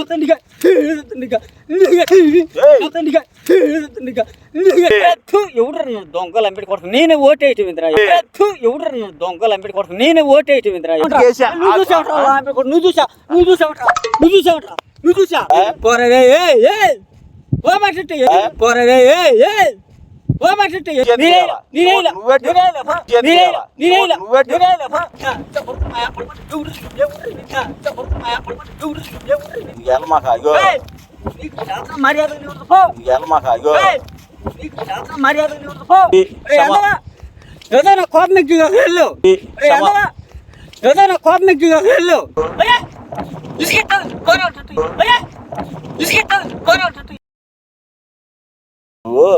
అతనిగా అతనిగా అతనిగా అతనిగా ఎవడు దొంగలు అంబేడి కొడుకు నేనే ఓటేయటం ఇంద్రా ఎవడు దొంగలు అంబేడి కొడుకు నేనే ఓటేయటం ఇంద్రా కేసా? నువ్వు చూసావట్రా అలా అంబేడి కొడుకు? నువ్వు చూసా నువ్వు చూసావట్రా నువ్వు చూసావట్రా నువ్వు చూసా పోరవే ఏ ఏ ఓ మాట్లాడితే పోరవే ఏ ఏ ఏదైనా కోపం ఎక్కి వెళ్ళు ఈ రేయ్, సమ- అందవా? ఏదైనా కోపం ఎక్కి వెళ్ళు అయ్యా ఇసుకెత్తావు కోరి ఉంటుంది అయ్యా ఇసుకెత్తావు కోరి ఉంటుంది నువ్వు?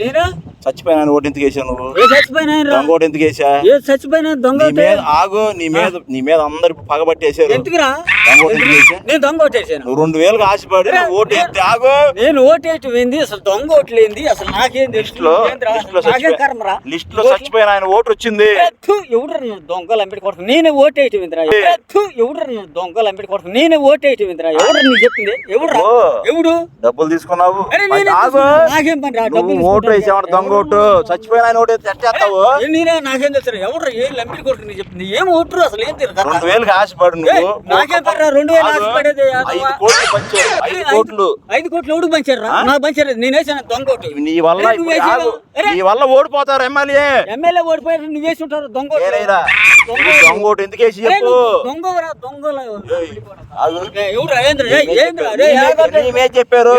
నేను? చచ్చిపోయినా ఓటు ఎందుకు వేసావు నువ్వు? చచ్చిపోయినా దొంగ ఓటు ఎందుకు వేసా? చచ్చిపోయినా దొంగ నీ ఆగు నీ మీద నీ మీద అందరు పగబట్టేశారు ఎందుకురా? దొంగ ఓటు ఎందుకు వేసా? నేను దొంగ ఓటేసాను నువ్వు రెండు వేలకు ఆశపడి నువ్వు ఓటు వేస్తే ఆగు. నేను ఓటేయటం ఏంది? అసలు దొంగ ఓట్లేంది అసలు నాకేం తెలుసు? లిస్ట్లో నాకేం చచ్చిపోయిన ఆయన ఓటు వచ్చింది. ఎవడు దొంగలు అంబేడి కొడుకు? నేనే ఓటేయటం ఇంద్రా ఎవడు దొంగలు అంబేడి కొడుకు? నేనే ఓటేయటం ఇంద్రా ఎవడు నీకు చెప్పింది? ఎవడు. ఎవడు? డబ్బులు తీసుకున్నావు. అరే పని రా డబ్బులు ఓటు దొంగ ఓటు. చచ్చిపోయిన ఆయన ఓటు నేనే నాకేం ఏ చెప్పింది ఏం అసలు ఏం తెలుసు రెండు వేలకు ఆశపడు ఏయ్, నువ్వు నాకేం పని రా రెండు వేలు ఆగు. ఆశపడేది ఐదు కోట్లు పంచారు ఐదు కోట్లు. ఐదు కోట్లు ఎవడు పంచారు రా? నాకు పంచారు నేను వేసాను దొంగ ఓటు. నీ వల్ల. నీ వల్ల ఓడిపోతారు ఎమ్మెల్యే. ఎమ్మెల్యే ఓడిపోయారు నువ్వు వేసి ఉంటారు దొంగ ఓటు. దొంగ ఎందుకు వేసి చెప్పు? దొంగల. చెప్పారు.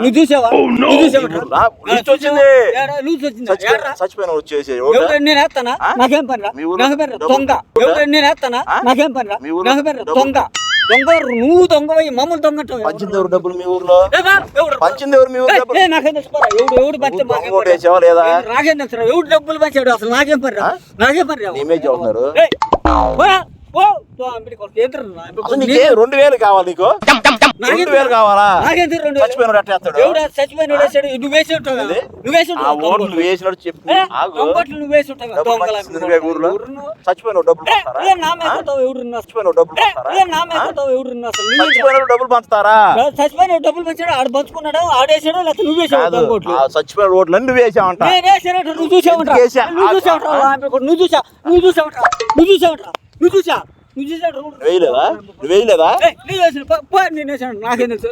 నువ్వు చూసావా? చూసావా? చచ్చిపోయిన చచ్చిపోయిన వచ్చేసి నేను వేస్తానా? నాకేం పని రా? దొంగ? ఎవరు నేను వేస్తానా? నాకేం పని రా? దొంగ. దొంగ నువ్వు దొంగ మమ్మల్ని దొంగ. పంచింది ఎవరు డబ్బులు మీ ఊర్లో? పంచింది ఎవరు మీ ఏయ్, డబ్బులు నాకేం తెలుసు. ఎవడు లేదా నాకేం తెలుసు. ఎవడు డబ్బులు పంచాడు అసలు నాకేం పని రా ఆ? నాకేం పని రా నీ రెండు వేలు కావాలి నీకు? రెండు వేలు కావాలా? నాకేం తెలుసు రెండు వేలు? చచ్చిపోయిన ఎట్టేస్తాడు ఎవడు? ఆ చచ్చిపోయిన వేసాడు. నువ్వు వేసి ఉంటావు? కదా. ఏంది? నువ్వు వేసి ఆ ఉంటావు ఓట్లు దొంగోట్లు. వేసినట్టు చెప్పు నువ్వు నువ్వే ఊర్లో. ఎవరు నువ్వు? చచ్చిపోయిన డబ్బులు ఏ, పంచుతారా ఏ, నా మీద కొడతావు, ఎవడు నువ్వు అసలు? చచ్చిపోయిన డబ్బులు పంచుతారా నువ్వు? నువ్వు? చచ్చిపోయిన డబ్బులు పంచాడు. ఆడు పంచుకున్నాడు? ఆడేసాడు లేకపోతే నువ్వు ఆ చచ్చిపోయిన ఓట్లు అన్ని వేసావంట. నువ్వు వేసా? నువ్వు కొడుకు, నువ్వు చూసా? నువ్వు చూసావంట? నువ్వు చూసావంట నువ్వు చూసా నువ్వు వేయలేదా? నువ్వు వేయలేదా నేను వేసాను. నేను నాకేం తెలుసు?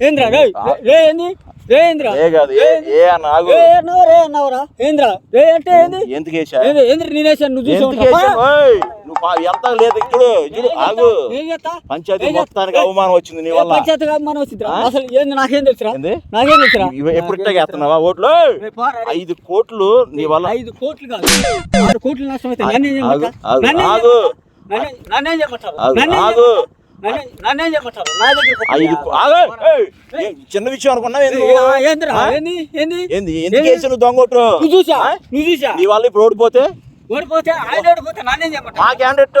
ఏంద్రా రే రే ఏంది? రే ఏంద్రా? ఏ కాదు ఏ ఏ అన్న ఆగు. ఏ అన్నావు రే అన్నావురా ఏంద్రా? రే అంటే ఏంది? ఎందుకు వేసా ఏంది ఏంద్ర నేను వేసాను నువ్వు ఎందుకు ఓయ్, నువ్వు పా- ఎంత లేదు ఇప్పుడు చూడు ఆగు. ఏం చేస్తా పంచాయతీ ఏం చేస్తా? మొత్తానికి అవమానం వచ్చింది నీ వల్ల. మనం వచ్చిందిరా? ఆ? అసలు ఏంది నాకేం తెలుసురా? ఏంది? నాకేం తెలుసురా? ఇవి ఎప్పుడు చేస్తున్నావా? ఓట్లు పోరా. ఐదు కోట్లు నీ వల్ల. ఐదు కోట్లు కాదు. ఆరు కోట్లు నష్టం అయితే నన్నేం ఆగు, చేయమంటారు ఆగు, నన్నేం ఆగు. చేయమంటారు? నన్నే- నన్నేం చేయమంటారు ఆగు, నన్నేం ఆగు. చేయమంటారు? చిన్న విషయం అనుకున్నావు ఏంది? ఏంది? ఎందుకు నువ్వు దొంగ నువ్వు చూసా? నువ్వు చూసా? నీ వల్ల ఇప్పుడు ఓడిపోతే ఓడిపోతే ఆయన ఓడిపోతే నన్నేం చేయమంటారు? మా క్యాండిడేట్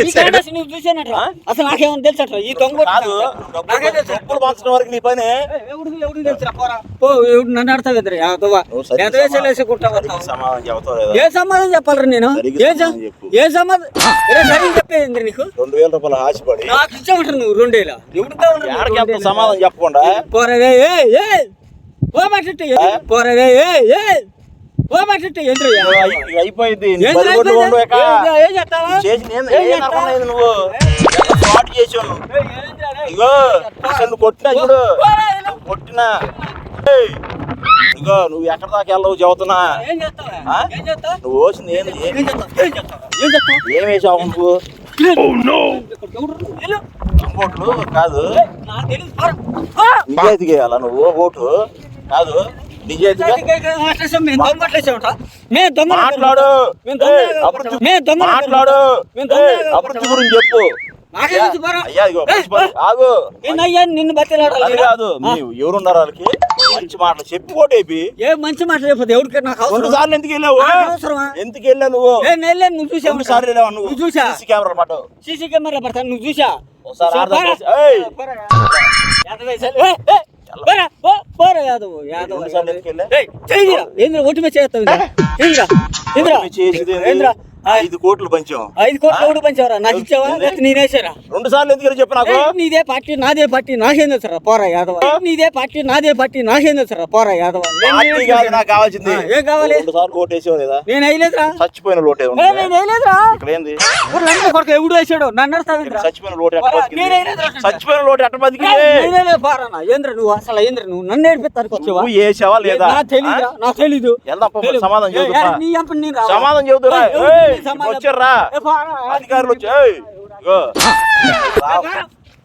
ఈ క్యాండిడేట్స్ నువ్వు చూసానట్రా? అసలు నాకేమన్నా తెలుసట్రా ఈ దొంగ తెలుసు? డబ్బులు పంచడం వరకు నీ పని. ఏ, ఎవడు ఎవడు తెలుసురా? పోరా. పో ఎవడు నన్ను ఎంత వేసేలు వేసుకుంటావు ఏ సమాధానం చెప్పాలరా నేను? ఏ సమ- సమాధానం సరిగ్గా చెప్పేది నీకు? రెండు వేల రూపాయలు ఆశపడి. నాకు ఇచ్చామంటారు నువ్వు ఎవడు ఎక్కడికి వెళ్తావు రెండేళ్ళ? సమాధానం చెప్పకుండా? పోరవే ఏ పోరవే ఏ ఏ. ఓ ఏంద్రయ్యా ఇక అయిపోయింది. నువ్వు. స్టార్ట్ రే? ఇగో అసలు కొట్టినా చూడు. కొట్టినా. ఏయ్, ఇగో నువ్వు ఎక్కడ దాకా వెళ్ళవు చెబుతున్నా ఏం చేస్తావా? ఆ? ఏం చేస్తావా? నువ్వు వేసింది ఏం ఏం చేస్తావా? ఏం చేస్తావా? ఏం చేస్తావా? ఏం వేసావు నువ్వు. ఓట్లు కాదు. ఏయ్, నాకు నువ్వు? ఓటు కాదు. మాట్లాడు. మాట్లాడు. అభివృద్ధి గురించి చెప్పు. ఆగు. నిన్ను బతిలాడాలి కాదు? ఎవరున్నారు వాళ్ళకి? మంచి మాటలు చెప్పి ఓటేపి ఏ మంచి మాట చెప్పదు ఎవరికి నాకు రెండు సార్లు ఎందుకు వెళ్ళావు? ఎందుకు వెళ్ళావు నువ్వు? ఏ నెలలే నువ్వు చూసావు. రెండు సార్లు వెళ్ళావు నువ్వు. నువ్వు చూసా సీసీ కెమెరా పట్టు. సీసీ కెమెరా పడతాను నువ్వు చూసా ఒకసారి ఏందిరా, ఒట్టి మీద చేస్తావు ఇంద్రా? ఏందిరా? ఏందిరా? ఐదు కోట్లు పంచాం ఐదు కోట్లు ఎవడు పంచావరా? నాకు ఇచ్చావా? నేనేసారా రెండు సార్లు ఎందుకు చెప్పు నాకు నీదే పార్టీ నాదే పార్టీ నాకేం తెలుసరా పోరా యాదవ. నీదే పార్టీ నాదే పార్టీ నాకేం తెలుసరా పోరా యాదవ. నాకు కావాల్సింది. ఏం కావాలి? రెండు సార్లు ఓటు వేసావు లేదా? నేను వేయలేదురా. చచ్చిపోయిన లోటు నేను వేయలేదురా. ఇక్కడ ఏంది? ఎవడు వేసాడు? నన్ను చచ్చిపోయిన లోటు. చచ్చిపోయిన లోటు ఎట్ట పారనా ఏంద్ర నువ్వు? అసలు ఏంద్ర నువ్వు? నన్ను ఏడిపిస్తానికి వచ్చావా? నువ్వు వేసావా లేదా? నా తెలీదురా నా తెలీదు. సమాధానం రావా? సమాధానం చెబుతురా వచ్చారా. అధికారులు వచ్చి? ఏయ్, ఇగో. ఏ, పారా.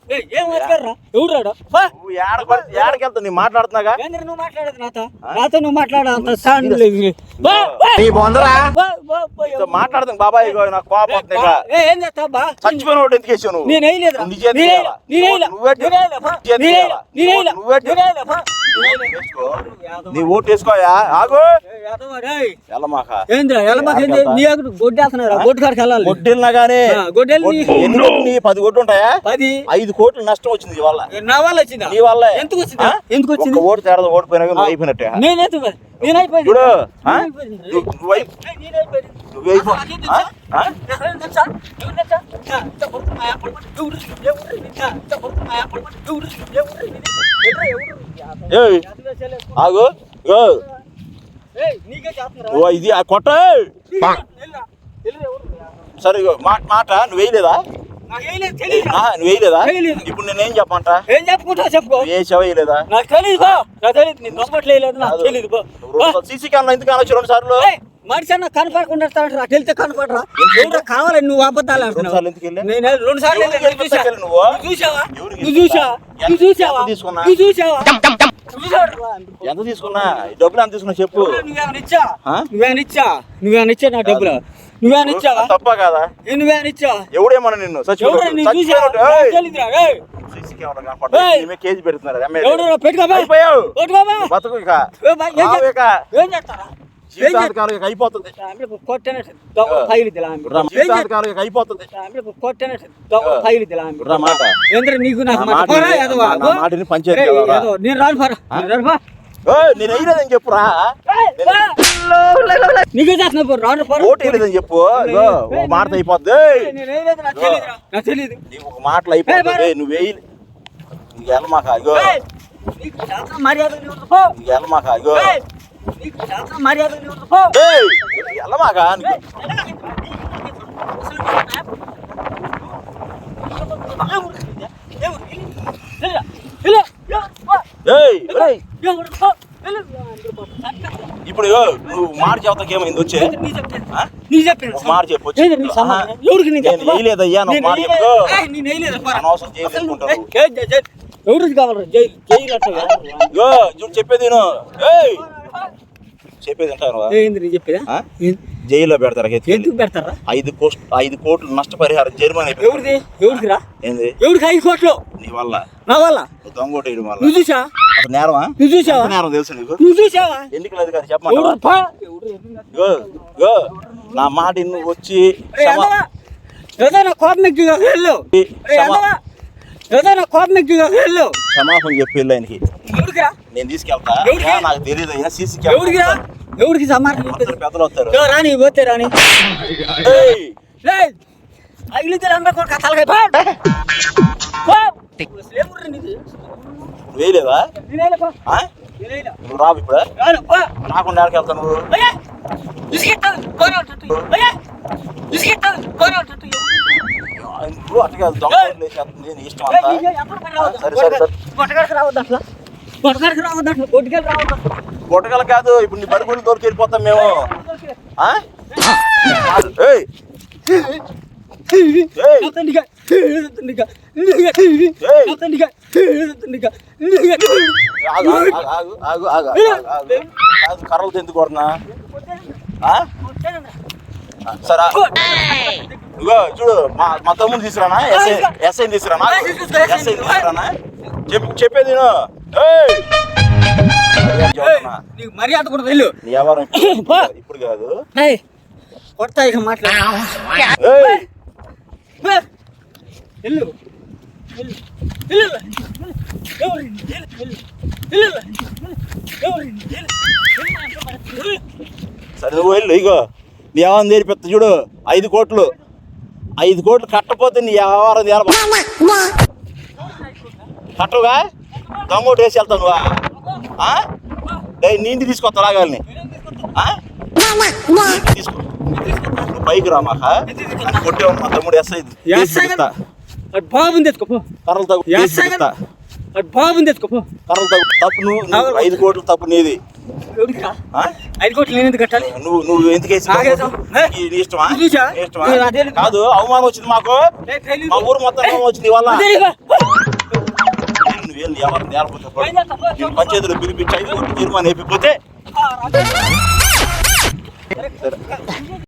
ఏ, ఏం వచ్చారా ఎవడు రాడు? పా. నువ్వు ఏడకి పడి- ఏడకి వెళ్తావు? నీ మాట్లాడుతున్నాగా? ఏంద్ర నువ్వు మాట్లాడదు నాతో? నాతో నువ్వు మాట్లాడ అంత స్టాండ్ లేదు. బా, బా. నీ బొందరా? బా, బా, బా, నీతో మాట్లాడుతాను బాబాయ్ నాకు కోపం. ఏ, చేస్తావు చచ్చిపోయిన వాడు ఎందుకు వేసావు నేను. నువ్వే నీ ఓటు వేసుకోయా? ఆగు. ఏ, యాదవ, రేయ్. ఎల్లమాక. ఏంద్రా ఎలమాకేంది నీ అక్కడ గొడ్డేస్తున్నారా గొడ్డు కాడికి వెళ్ళాలి. గొడ్డెల్నా గానీ. ఆ, గొడ్డెలు నీ- గొడ్డు- ఎన్ని కోట్లు నీ పది కోట్లు ఉంటాయా? పది. ఐదు కోట్లు నష్టం వచ్చింది నీ వల్ల నా వల్ల వచ్చిందా? నీ వల్లే. ఎందుకు వచ్చిందా? ఎందుకు వచ్చింది? ఓటు తేడా ఓడిపోయినా నువ్వు అయిపోయినట్టే. నేనైతే నేను చేయలేదు. ఆగు. ఇది ఆ కొట్ట? సరే మాట నువ్వు వేయలేదా? నాకేం లేదు, తెలీదురా. ఆ, నువ్వు వేయలేదా. ఇప్పుడు నేనేం చెప్పంట ఏం చెప్పుకుంటావు చెప్పుకో నువ్వు వేసావా వేయలేదా? నాకు తెలీదు బా నాకు తెలీదు నేను నమ్మట్లేదు నాకు. సీసీ కెమెరా ఎందుకు అనొచ్చు రెండు సార్లు? ఏయ్, మనిషి అన్న కనపడకుండా అటు వెళ్తే కనపడరా? ఎవరో కావాలని నువ్వు అబద్ధాలు రెండు ఆడుతున్నావు. సార్లు ఎందుకు వెళ్ళా? నేను రెండు సార్లు నువ్వు? నువ్వు చూసావా? నువ్వు చూసావా? నువ్వు చూసావా? నువ్వు చూసావా. ఎంత తీసుకున్నా? ఈ డబ్బులు ఎంత తీసుకున్నా చెప్పు. నువ్వేమైనా ఇచ్చా? ఆ? నువ్వేమైనా ఇచ్చా? నువ్వేమైనా ఇచ్చా నా డబ్బులు? ఇచ్చావా? తప్ప కాదా? ఎవడేమన్నా నిన్ను? కేజీ పెడుతున్నారు బతుకు ఇక. ఏ, చేస్తారా జీవితాంతకాలం అయిపోతుంది. జీవితాంతకాలం అయిపోతుంది. మాట. ఏంద్ర నీకు నాకు మాటని పంచాయతీ నేను రాను. నేను చెప్పురా. నీకే చేస్తున్నా పో, రాను పోరా. ఓటు వేయలేదని చెప్పు ఇగో, ఒక మాట అయిపోద్ది నాకు తెలీదురా. నాకు ఒక మాటలు అయిపోతుంది నువ్వు వేయి నీకు వెళ్ళమాక మర్యాద. నీకు మర్యాద ఏయ్, ఏయ్, ఇప్పుడు నువ్వు మాట చెబుతాకి ఏమైంది? వచ్చే? మాట చెప్పు వచ్చి. నేను వేయలేదయ్యా నువ్వు మాట చెప్పు అనవసరం ఎవరికి కావాలి జైలు జైలు చెప్పేది విను. చెప్పేది? ఏంది చెప్పేదా? జైల్లో పెడతారు. ఎందుకు పెడతారా? ఐదు కోట్లు ఐదు కోట్లు నష్టపరిహారం జరిమానా. ఎవరిది? ఎవరికి రా? ఏంది? ఎవరికి? ఐదు కోట్లు. నీ వల్ల. నా వల్ల? దొంగోటు వేయడం వల్ల. నువ్వు చూసా అసలు నేరమా? నువ్వు చూసావా? నేరం తెలుసు నీకు? నువ్వు చూసావా? కాదు ఇగో, నా మాట వచ్చి కోపం ఏదైనా కోపం వెళ్ళు. క్షమాపణ చెప్పి వెళ్ళు ఆయనకి ఎవరికి రా నేను తీసుకెళ్తా. ఎవరికి? ఏ, నాకు తెలియదు అయినా సీసీ ఎవరికి రా ఎవరికి సమాధానం చెప్పేది? పెద్దలు వస్తారు. ఇదిగో రాని పోతే రాని. ఏయ్, అగిలితే అందరూ ఏ వేయలేదా నేనేలే పా. ఆ? నువ్వు రావు ఇప్పుడు రాను, రాకుండా ఎక్కడికి వెళ్తావు నువ్వు అయ్యా, ఇసుకెత్తావు, కోరి ఉంటుంది. అయ్యా, ఇసుకెత్తావు, కోరి ఉంటుంది. నువ్వు అట్లా కాదు దొంగ ఓట్లు వేసేస్తుంది, నీ ఇష్టం ఏయ్, అంతా నీకే ఎప్పుడు పని రావద్దు. సరే, సరే, సరే. కొట్టగాడికి రావద్దు అసలు. కొట్టగాడికి రావద్దు అసలు. కొట్టుకెళ్ళి కాదు ఇప్పుడు నీ బడుగులు దొరికి వెళ్ళిపోతాం మేము ఏయ్ కర్రలతో ఎందుకు కొడుతున్నా? సరే ఇగో చూడు మా మా తమ్ముడు తీసుకురానా? ఎస్ఐ ఎస్ఐ తీసుకురానా? ఎస్ఐ తీసుకురానా? చెప్పు చెప్పేది మర్యాద కూడా వెళ్ళు నీ వ్యవహారం ఇప్పుడు- కాదు. కొడతా ఇక మాట్లాడు. ఏయ్, వెళ్ళు ఇగో. నీ వ్యవహారం నేర్పిస్తా చూడు. ఐదు కోట్లు. ఐదు కోట్లు కట్టపోతే నీ వ్యవహారం కట్టవుగా? దొంగోటి వేసి వెళ్తావు నువ్వా. ఆ? డేయ్, నీ ఇంటికి తీసుకొస్తా రాగాలని తీసుకో పైకి రా మాక. కొట్టే మా తమ్ముడు ఎస్ఐ బాగుంది ఎత్తుకోపో కర్రలు తగ్గు తప్పు నువ్వు నువ్వు ఐదు కోట్లు తప్పు నీది? ఐదు కోట్లు నేను ఎందుకు కట్టాలి? నువ్వు నువ్వు ఎందుకు ఇష్టమా? ఇష్టమా. కాదు అవమానం వచ్చింది మాకు. మా ఊరు మొత్తం అవమానం వచ్చింది అదేగా. నువ్వేం ఎవరు నేర్పకపోతే పంచాయతీలో పిలిపించి ఐదు కోట్లు తీర్మానం అయిపోతే.